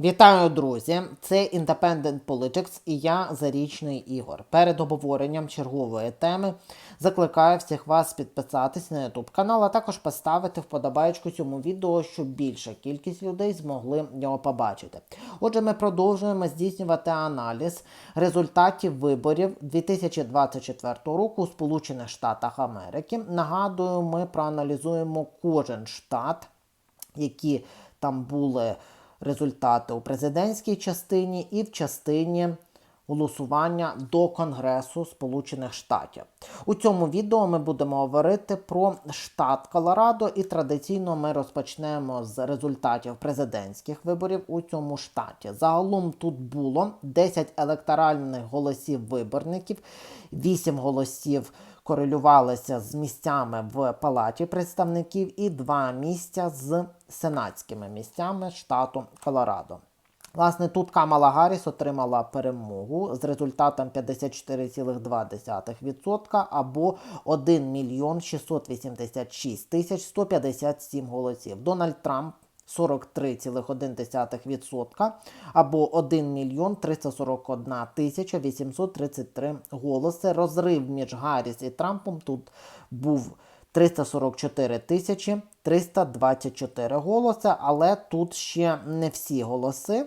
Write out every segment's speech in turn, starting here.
Вітаю, друзі! Це Independent Politics і я Зарічний Ігор. Перед обговоренням чергової теми закликаю всіх вас підписатись на YouTube канал, а також поставити вподобайку цьому відео, щоб більша кількість людей змогли його побачити. Отже, ми продовжуємо здійснювати аналіз результатів виборів 2024 року у Сполучених Штатах Америки. Нагадую, ми проаналізуємо кожен штат, які там були результати у президентській частині і в частині голосування до Конгресу Сполучених Штатів. У цьому відео ми будемо говорити про штат Колорадо, і традиційно ми розпочнемо з результатів президентських виборів у цьому штаті. Загалом тут було 10 електоральних голосів виборників, 8 голосів корелювалися з місцями в Палаті представників і два місця з сенатськими місцями штату Колорадо. Власне, тут Камала Гарріс отримала перемогу з результатом 54,2% або 1 мільйон 686 тисяч 157 голосів. Дональд Трамп 43,1% або 1 мільйон 341 тисяча 833 голоси. Розрив між Гарріс і Трампом тут був 344 тисячі 324 голоси, але тут ще не всі голоси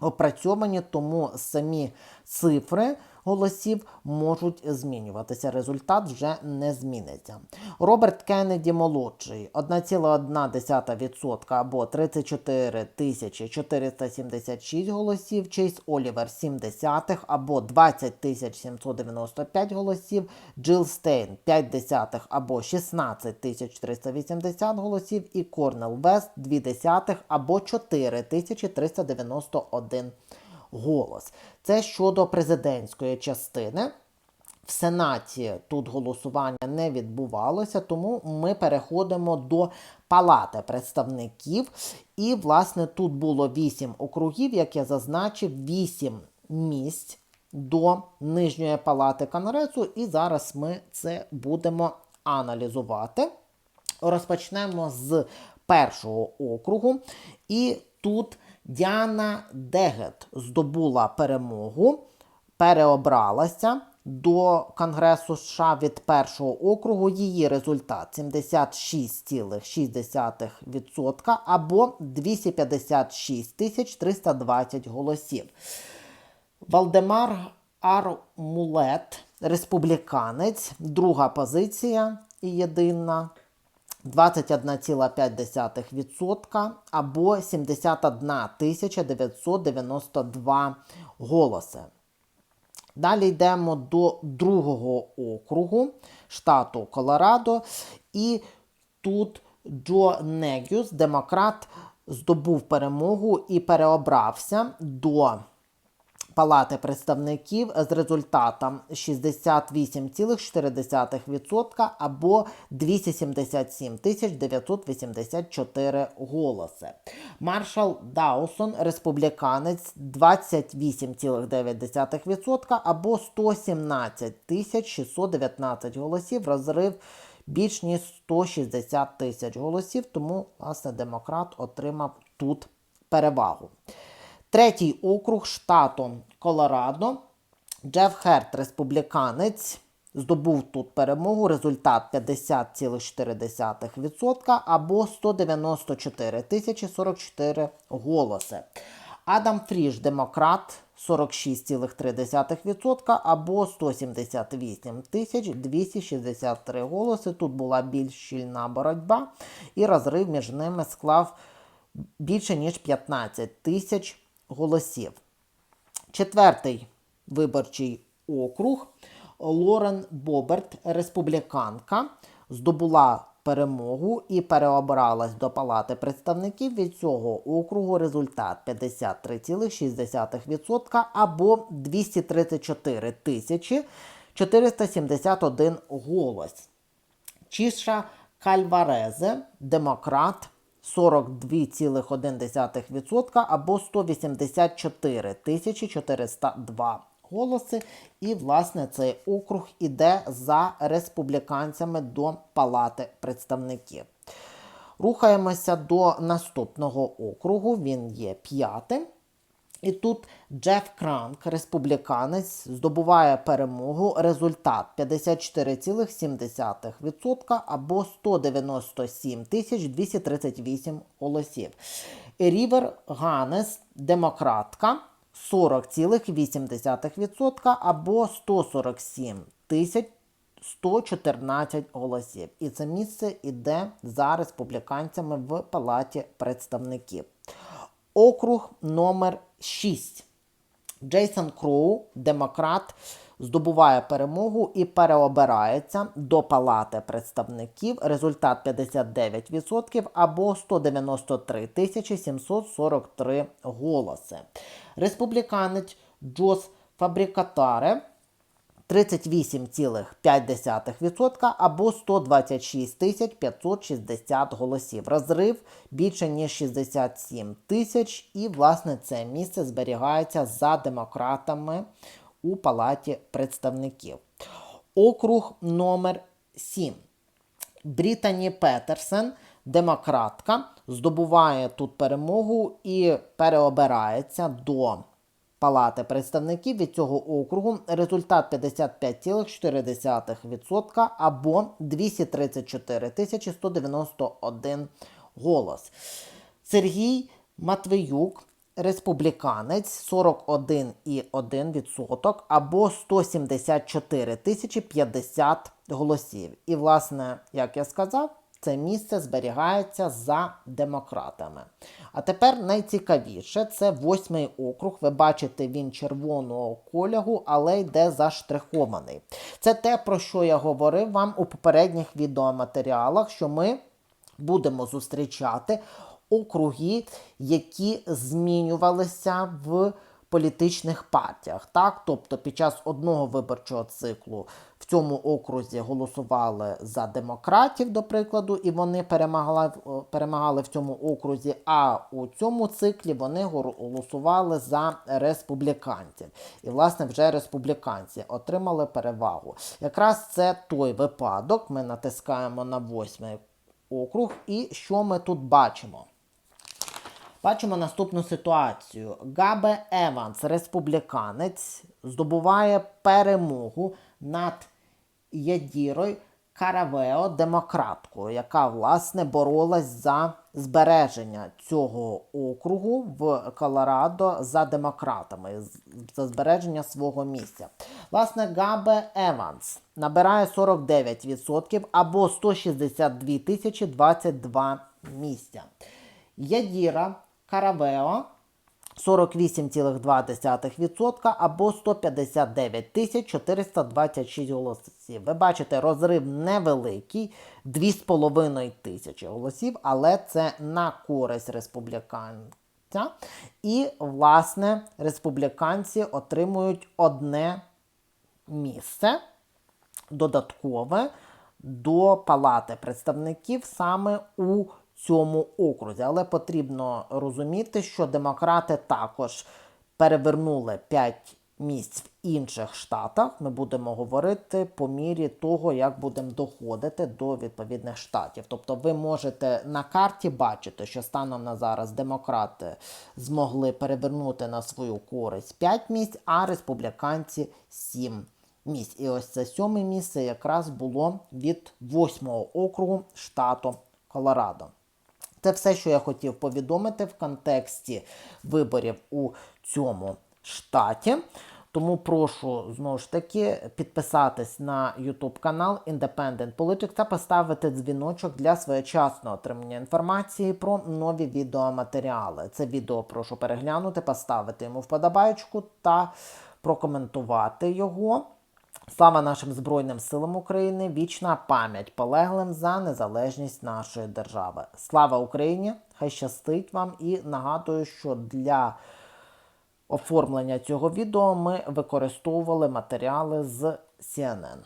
опрацьовані, тому самі цифри голосів можуть змінюватися. Результат вже не зміниться. Роберт Кеннеді молодший 1,1% або 34 тисячі 476 голосів. Чейз Олівер 70 або 20 тисяч 795 голосів. Джил Стейн 5 десятих або 16 тисяч 380 голосів. І Корнел Вест 2 десятих або 4 тисячі 391 голос. Це щодо президентської частини. В Сенаті тут голосування не відбувалося, тому ми переходимо до Палати представників. І, власне, тут було 8 округів, як я зазначив, 8 місць до Нижньої палати Конгресу. І зараз ми це будемо аналізувати. Розпочнемо з першого округу. І тут Діана Дегет здобула перемогу, переобралася до Конгресу США від першого округу. Її результат 76,6% або 256 тисяч 320 голосів. Валдемар Армулет, республіканець, друга позиція і єдина. 21,5% або 71 992 голоси. Далі йдемо до другого округу штату Колорадо. І тут Джо Негюс, демократ, здобув перемогу і переобрався до Палати представників з результатом 68,4% або 277 тисяч 984 голоси. Маршал Даусон, республіканець, 28,9% або 117 тисяч 619 голосів, розрив більш ніж 160 тисяч голосів, тому, власне, демократ отримав тут перевагу. Третій округ штату Колорадо. Джеф Херт, республіканець, здобув тут перемогу. Результат 50,4% або 194 тисячі 44 голоси. Адам Фріш, демократ, 46,3% або 178 тисяч 263 голоси. Тут була більш щільна боротьба, і розрив між ними склав більше ніж 15 тисяч голосів. Четвертий виборчий округ Лорен Боберт, республіканка, здобула перемогу і переобралась до Палати представників від цього округу. Результат 53,6% або 234 тисячі 471 голос. Чіша Кальварезе, демократ. 42,1% або 184 тисячі 402 голоси. І, власне, цей округ іде за республіканцями до Палати представників. Рухаємося до наступного округу. Він є п'ятим. І тут Джеф Кранк, республіканець, здобуває перемогу. Результат 54,7% або 197 238 голосів. Рівер Ганес, демократка, 40,8% або 147 114 голосів. І це місце йде за республіканцями в Палаті представників. Округ номер 6. Джейсон Кроу, демократ, здобуває перемогу і переобирається до Палати представників. Результат 59% або 193 743 голоси. Республіканець Джос Фабрикатаре 38,5% або 126 560 голосів. Розрив більше ніж 67 тисяч, і власне це місце зберігається за демократами у Палаті представників. Округ номер 7. Брітані Петерсен, демократка, здобуває тут перемогу і переобирається до Палати представників від цього округу. Результат 55,4% або 234 тисячі 191 голос. Сергій Матвіюк, республіканець 41,1% або 174 тисячі 50 голосів. І, власне, як я сказав, це місце зберігається за демократами. А тепер найцікавіше це восьмий округ. Ви бачите, він червоного кольору, але йде заштрихований. Це те, про що я говорив вам у попередніх відеоматеріалах, що ми будемо зустрічати округи, які змінювалися в політичних партіях. Так? Тобто під час одного виборчого циклу в цьому окрузі голосували за демократів, до прикладу, і вони перемагали, перемагали в цьому окрузі, а у цьому циклі вони голосували за республіканців. І, власне, вже республіканці отримали перевагу. Якраз це той випадок. Ми натискаємо на восьмий округ, і що ми тут бачимо? Бачимо наступну ситуацію. Габе Еванс, республіканець, здобуває перемогу над Ядірою Каравео, демократкою, яка, власне, боролась за збереження цього округу в Колорадо за демократами, за збереження свого місця. Власне, Габе Еванс набирає 49% або 162 тисячі 22 місця. Ядіра Каравео 48,2% або 159 тисяч 426 голосів. Ви бачите, розрив невеликий, 2,5 тисячі голосів, але це на користь республіканця. І, власне, республіканці отримують одне місце додаткове до Палати представників саме у цьому окрузі. Але потрібно розуміти, що демократи також перевернули 5 місць в інших штатах. Ми будемо говорити по мірі того, як будемо доходити до відповідних штатів. Тобто, ви можете на карті бачити, що станом на зараз демократи змогли перевернути на свою користь 5 місць, а республіканці 7 місць. І ось це сьоме місце якраз було від восьмого округу штату Колорадо. Це все, що я хотів повідомити в контексті виборів у цьому штаті. Тому прошу знову ж таки підписатись на YouTube канал Independent Politics та поставити дзвіночок для своєчасного отримання інформації про нові відеоматеріали. Це відео прошу переглянути, поставити йому вподобайку та прокоментувати його. Слава нашим Збройним силам України! Вічна пам'ять полеглим за незалежність нашої держави. Слава Україні! Хай щастить вам і нагадую, що для оформлення цього відео ми використовували матеріали з CNN.